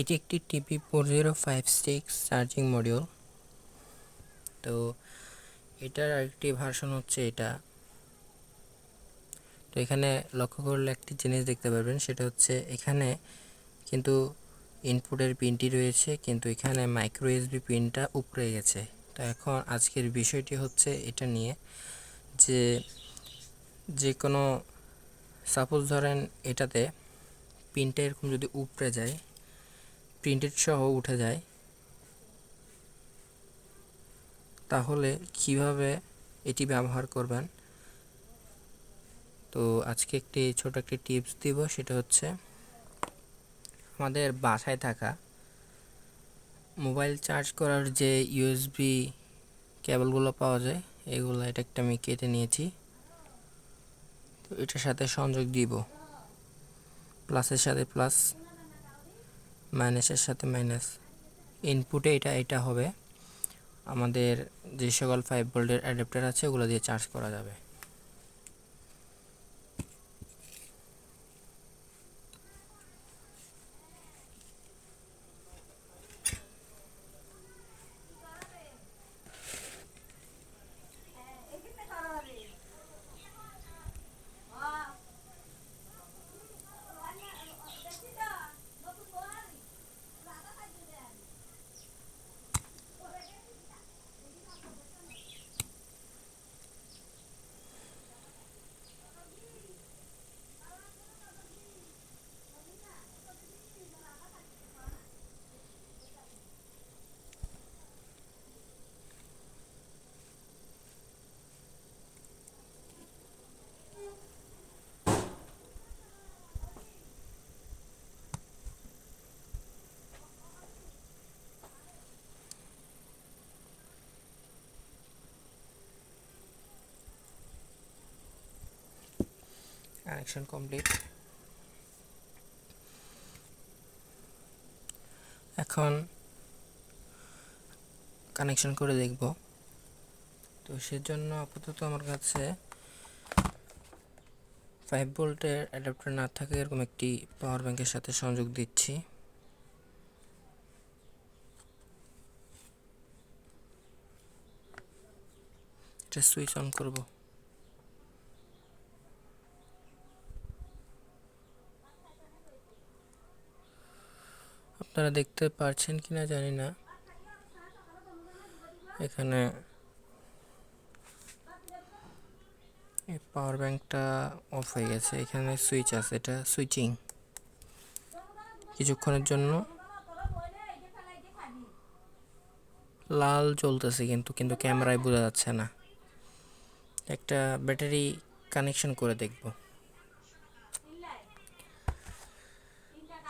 এটি একটি TP four zero five six charging module. তো এটার আরেকটি ভার্সন হচ্ছে এটা। তো এখানে লক্ষ্য করলে একটি জিনিস দেখতে পারবেন, সেটা হচ্ছে এখানে কিন্তু ইনপুটের পিনটি রয়েছে, কিন্তু এখানে মাইক্রো এসবি পিনটা উপরে গেছে। তো এখন আজকের বিষয়টি হচ্ছে এটা নিয়ে যে যে কোনো সাপোজ ধরেন এটাতে পিনটা এরকম যদি উপরে যায় প্রিন্টেড সহ উঠে যায়। তাহলে কীভাবে এটি ব্যবহার করবেন? তো আজকে একটি ছোট একটি টিপস দিব, সেটা হচ্ছে আমাদের বাসায় থাকা মোবাইল চার্জ করার যে ইউএসবি কেবলগুলো পাওয়া যায়, এগুলো এটা একটা আমি কেটে নিয়েছি। তো এটার সাথে সংযোগ দিব। প্লাসের সাথে প্লাস মাইনাসের সাথে মাইনাস ইনপুটে এটা এটা হবে। আমাদের যে সকল ফাইভ ভোল্টের অ্যাডাপ্টার আছে, ওগুলো দিয়ে চার্জ করা যাবে। কানেকশন কমপ্লিট এখন কানেকশন করে দেখব। তো সেজন্য আপাতত আমার কাছে ফাইভ ভোল্টের অ্যাডাপ্টার না থাকে, এরকম একটি পাওয়ার ব্যাংকের সাথে সংযোগ দিচ্ছি। এটা সুইচ অন করব। আপনারা দেখতে পারছেন কি না জানি না। এখানে এই পাওয়ার ব্যাংকটা অফ হয়ে গেছে। এখানে সুইচ আছে, এটা সুইচিং কিছুক্ষণের জন্য লাল জ্বলতেছে কিন্তু কিন্তু ক্যামেরায় বোঝা যাচ্ছে না। একটা ব্যাটারি কানেকশন করে দেখব।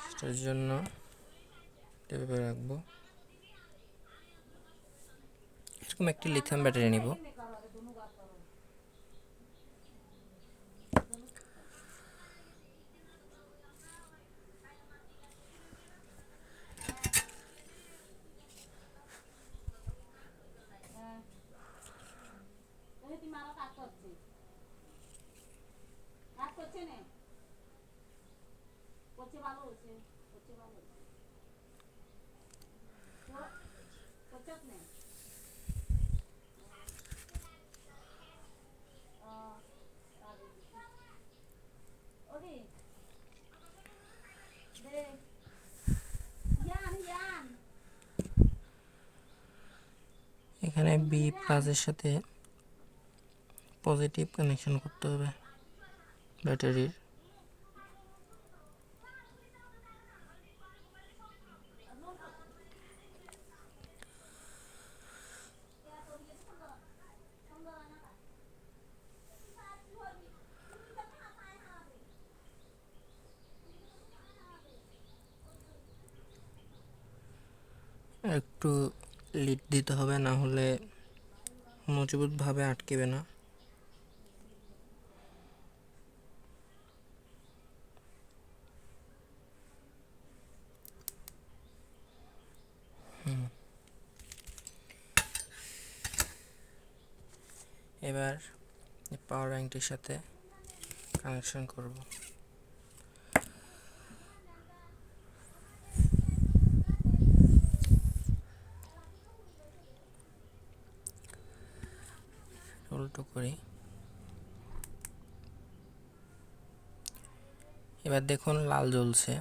সেটার জন্য এভাবে রাখব। এরকম একটি লিথিয়াম ব্যাটারি নিব। ভালো হচ্ছে ভালো এখানে বি প্লাসের সাথে পজিটিভ কানেকশন করতে হবে ব্যাটারির। একটু লিড দিতে হবে, না হলে মজবুতভাবে আটকেবে না। এবার পাওয়ার ব্যাংকটির সাথে কানেকশন করব। ছোট করি। এবার দেখুন লাল জ্বলছে।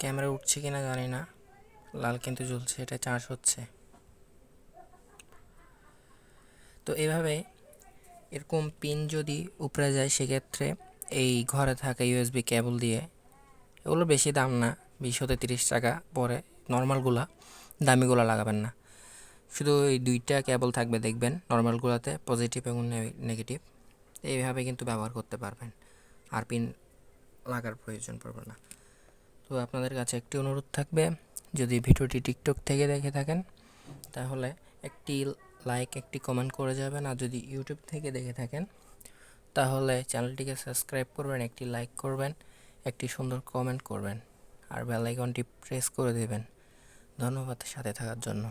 ক্যামেরা উঠছে কিনা জানি না। লাল কিন্তু জ্বলছে, এটা চার্জ হচ্ছে। তো এভাবে এরকম পিন যদি উপরে যায়, সেক্ষেত্রে এই ঘরে থাকা ইউএসবি কেবল দিয়ে, এগুলো বেশি দাম না। বিশ হতে তিরিশ টাকা পরে নর্মালগুলা দামিগুলো লাগাবেন না। শুধু এই দুইটা কেবল থাকবে দেখবেন নর্মালগুলোতে পজিটিভ এবং নেগেটিভ এইভাবে কিন্তু ব্যবহার করতে পারবেন। আর পিন লাগার প্রয়োজন পড়বে না। তো আপনাদের কাছে একটি অনুরোধ থাকবে, যদি ভিডিওটি টিকটক থেকে দেখে থাকেন, তাহলে একটি লাইক একটি কমেন্ট করে যাবেন। আর যদি ইউটিউব থেকে দেখে থাকেন, তাহলে চ্যানেলটিকে সাবস্ক্রাইব করবেন, একটি লাইক করবেন, একটি সুন্দর কমেন্ট করবেন। আর বেল আইকনটি প্রেস করে দেবেন। ধন্যবাদ সাথে থাকার জন্য।